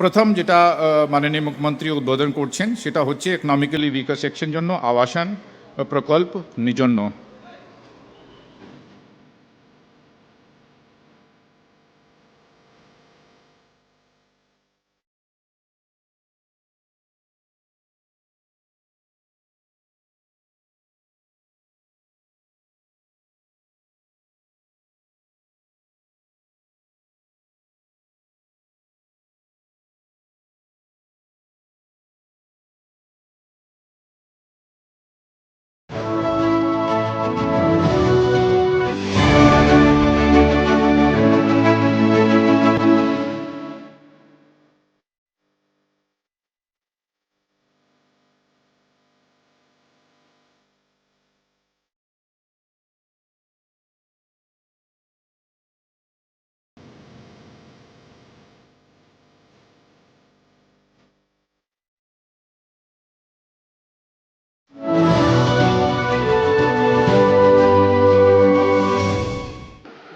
প্রথম যেটা মাননীয় মুখ্যমন্ত্রী উদ্বোধন করছেন, সেটা হচ্ছে ইকোনমিক্যালি উইকার সেকশন জন্য আবাসন প্রকল্প নিজন্য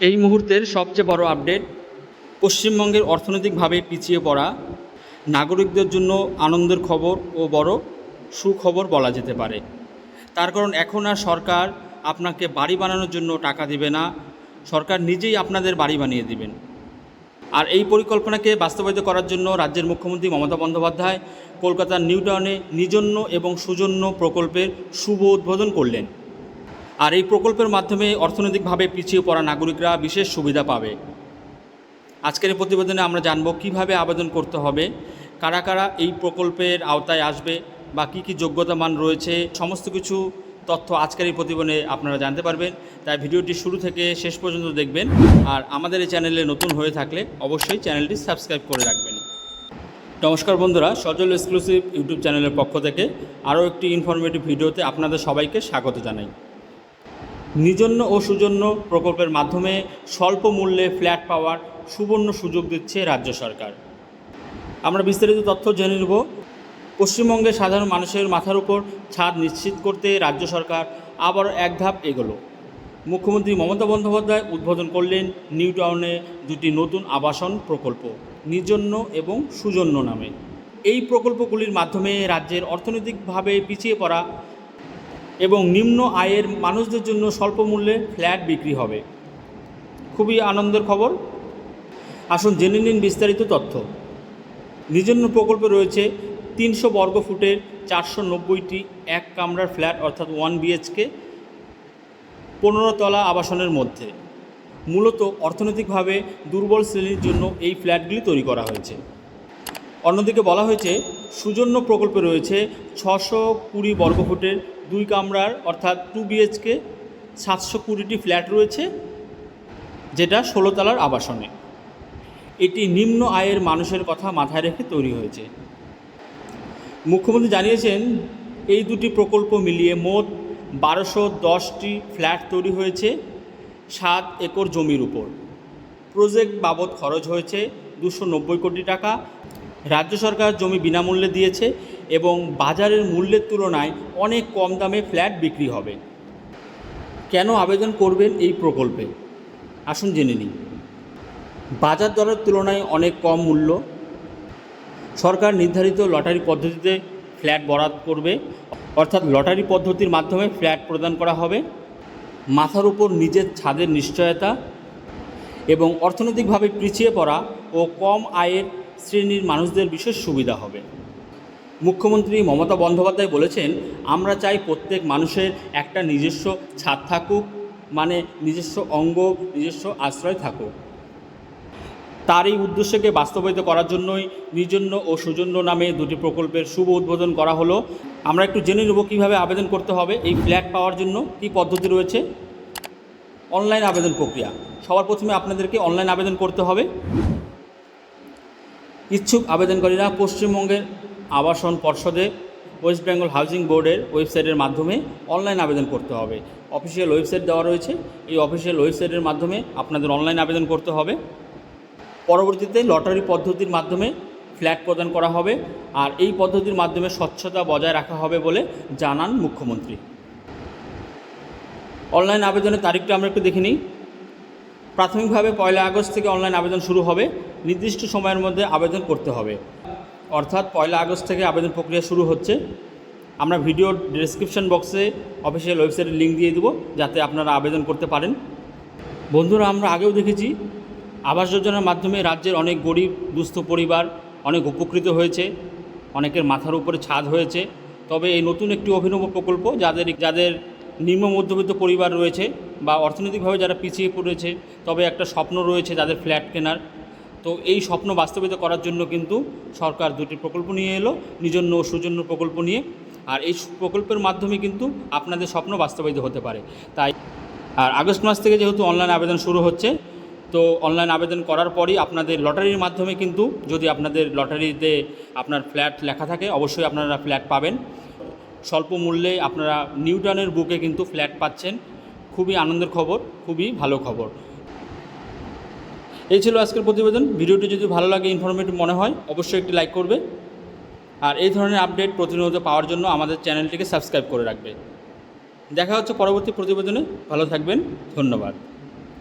এই মুহূর্তের সবচেয়ে বড় আপডেট, পশ্চিমবঙ্গের অর্থনৈতিকভাবে পিছিয়ে পড়া, নাগরিকদের জন্য আনন্দের খবর ও বড় সুখবর বলা যেতে পারে। তার কারণ এখন আর সরকার আপনাকে বাড়ি বানানোর জন্য টাকা দিবে না, সরকার নিজেই আপনাদের বাড়ি বানিয়ে দিবেন। আর এই পরিকল্পনাকে বাস্তবায়িত করার জন্য রাজ্যের মুখ্যমন্ত্রী মমতা বন্দ্যোপাধ্যায় কলকাতার নিউটাউনে নিজন্য এবং সুজন্য প্রকল্পের শুভ উদ্বোধন করলেন। আর এই প্রকল্পের মাধ্যমে অর্থনৈতিকভাবে পিছিয়ে পড়া নাগরিকরা বিশেষ সুবিধা পাবে। আজকের এই প্রতিবেদনে আমরা জানব কীভাবে আবেদন করতে হবে, কারা কারা এই প্রকল্পের আওতায় আসবে বা কী কী যোগ্যতা মান রয়েছে, সমস্ত কিছু তথ্য আজকের এই প্রতিবেদনে আপনারা জানতে পারবেন। তাই ভিডিওটি শুরু থেকে শেষ পর্যন্ত দেখবেন। আর আমাদের এই চ্যানেলে নতুন হয়ে থাকলে অবশ্যই চ্যানেলটি সাবস্ক্রাইব করে রাখবেন। নমস্কার বন্ধুরা সজল এক্সক্লুসিভ ইউটিউব চ্যানেলের পক্ষ থেকে আরও একটি ইনফরমেটিভ ভিডিওতে আপনাদের সবাইকে স্বাগত জানাই। নিজন্য ও সুজন্য প্রকল্পের মাধ্যমে স্বল্প মূল্যে ফ্ল্যাট পাওয়ার সুবর্ণ সুযোগ দিচ্ছে রাজ্য সরকার। আমরা বিস্তারিত তথ্য জেনে নেব। পশ্চিমবঙ্গে সাধারণ মানুষের মাথার উপর ছাদ নিশ্চিত করতে রাজ্য সরকার আবার এক ধাপ এগোলো। মুখ্যমন্ত্রী মমতা বন্দ্যোপাধ্যায় উদ্বোধন করলেন নিউ টাউনে দুটি নতুন আবাসন প্রকল্প, নিজন্য এবং সুজন্য নামে। এই প্রকল্পগুলির মাধ্যমে রাজ্যের অর্থনৈতিকভাবে পিছিয়ে পড়া এবং নিম্ন আয়ের মানুষদের জন্য স্বল্প মূল্যে ফ্ল্যাট বিক্রি হবে। খুবই আনন্দের খবর। আসুন জেনে নিন বিস্তারিত তথ্য। নিজন্য প্রকল্পে রয়েছে তিনশো বর্গ ফুটের চারশো নব্বইটি এক কামরার ফ্ল্যাট, অর্থাৎ ওয়ান বিএইচকে পনেরো তলা আবাসনের মধ্যে। মূলত অর্থনৈতিকভাবে দুর্বল শ্রেণির জন্য এই ফ্ল্যাটগুলি তৈরি করা হয়েছে। অন্যদিকে বলা হয়েছে, সুজন্য প্রকল্পে রয়েছে ছশো কুড়ি বর্গফুটের দুই কামরার, অর্থাৎ টু বিএইচকে সাতশো কুড়িটি ফ্ল্যাট রয়েছে, যেটা ষোলোতলার আবাসনে। এটি নিম্ন আয়ের মানুষের কথা মাথায় রেখে তৈরি হয়েছে। মুখ্যমন্ত্রী জানিয়েছেন, এই দুটি প্রকল্প মিলিয়ে মোট বারোশো দশটি ফ্ল্যাট তৈরি হয়েছে, সাত একর জমির উপর। প্রজেক্ট বাবদ খরচ হয়েছে দুশো নব্বই কোটি টাকা রাজ্য সরকার জমি বিনামূল্যে দিয়েছে এবং বাজারের মূল্যের তুলনায় অনেক কম দামে ফ্ল্যাট বিক্রি হবে। কেন আবেদন করবেন এই প্রকল্পে? আসুন জেনে নিই। বাজার দরের তুলনায় অনেক কম মূল্য। সরকার নির্ধারিত লটারি পদ্ধতিতে ফ্ল্যাট বরাদ করবে, অর্থাৎ লটারি পদ্ধতির মাধ্যমে ফ্ল্যাট প্রদান করা হবে, মাথার উপর নিজের ছাদের নিশ্চয়তা এবং অর্থনৈতিকভাবে পিছিয়ে পড়া ও কম আয়ের শ্রেণির মানুষদের বিশেষ সুবিধা হবে। মুখ্যমন্ত্রী মমতা বন্দ্যোপাধ্যায় বলেছেন, আমরা চাই প্রত্যেক মানুষের একটা নিজস্ব ছাদ থাকুক মানে নিজস্ব অঙ্গ, নিজস্ব আশ্রয় থাকুক। তার এই উদ্দেশ্যকে বাস্তবায়িত করার জন্যই নিজন্য ও সুজন্য নামে দুটি প্রকল্পের শুভ উদ্বোধন করা হলো। আমরা একটু জেনে নেব কীভাবে আবেদন করতে হবে এই ফ্ল্যাট পাওয়ার জন্য। কী পদ্ধতি রয়েছে? অনলাইন আবেদন প্রক্রিয়া। সবার প্রথমে আপনাদেরকে অনলাইন আবেদন করতে হবে। ইচ্ছুক আবেদনকারীরা পশ্চিমবঙ্গের আবাসন পর্ষদে ওয়েস্ট বেঙ্গল হাউজিং বোর্ডের ওয়েবসাইটের মাধ্যমে অনলাইন আবেদন করতে হবে। অফিসিয়াল ওয়েবসাইট দেওয়া রয়েছে। এই অফিসিয়াল ওয়েবসাইটের মাধ্যমে আপনাদের অনলাইন আবেদন করতে হবে। পরবর্তীতে লটারি পদ্ধতির মাধ্যমে ফ্ল্যাট প্রদান করা হবে আর এই পদ্ধতির মাধ্যমে স্বচ্ছতা বজায় রাখা হবে বলে জানান মুখ্যমন্ত্রী। অনলাইন আবেদনের তারিখটা আমরা একটু দেখে নিই। প্রাথমিকভাবে পয়লা আগস্ট থেকে অনলাইন আবেদন শুরু হবে। নির্দিষ্ট সময়ের মধ্যে আবেদন করতে হবে। অর্থাৎ পয়লা আগস্ট থেকে আবেদন প্রক্রিয়া শুরু হচ্ছে। আমরা ভিডিও ডিসক্রিপশন বক্সে অফিসিয়াল ওয়েবসাইটের লিঙ্ক দিয়ে দেবো, যাতে আপনারা আবেদন করতে পারেন। বন্ধুরা, আমরা আগেও দেখেছি, আবাস যোজনার মাধ্যমে রাজ্যের অনেক গরিব, দুস্থ পরিবার অনেক উপকৃত হয়েছে, অনেকের মাথার উপরে ছাদ হয়েছে। তবে এই নতুন একটি অভিনব প্রকল্প, যাদের যাদের নিম্ন মধ্যবিত্ত পরিবার রয়েছে বা অর্থনৈতিকভাবে যারা পিছিয়ে পড়েছে, তবে একটা স্বপ্ন রয়েছে যাদের ফ্ল্যাট কেনার। তো এই স্বপ্ন বাস্তবিত করার জন্য কিন্তু সরকার দুটি প্রকল্প নিয়ে এলো নিজন্য ও সুজন্য প্রকল্প নিয়ে। আর এই প্রকল্পের মাধ্যমে কিন্তু আপনাদের স্বপ্ন বাস্তবায়িত হতে পারে। তাই আর আগস্ট মাস থেকে যেহেতু অনলাইন আবেদন শুরু হচ্ছে, তো অনলাইন আবেদন করার পরই আপনাদের লটারির মাধ্যমে কিন্তু যদি আপনাদের লটারিতে আপনার ফ্ল্যাট লেখা থাকে, অবশ্যই আপনারা ফ্ল্যাট পাবেন। স্বল্প মূল্যে আপনারা নিউটনের বুকে কিন্তু ফ্ল্যাট পাচ্ছেন। খুবই আনন্দের খবর, খুবই ভালো খবর। এই ছিল আজকের প্রতিবেদন। ভিডিওটি যদি ভালো লাগে ইনফরমেটিভ মনে হয়, অবশ্যই একটি লাইক করবে। আর এই ধরনের আপডেট প্রতিনিয়ত পাওয়ার জন্য আমাদের চ্যানেলটিকে সাবস্ক্রাইব করে রাখবে। দেখা হচ্ছে পরবর্তী প্রতিবেদনে। ভালো থাকবেন। ধন্যবাদ।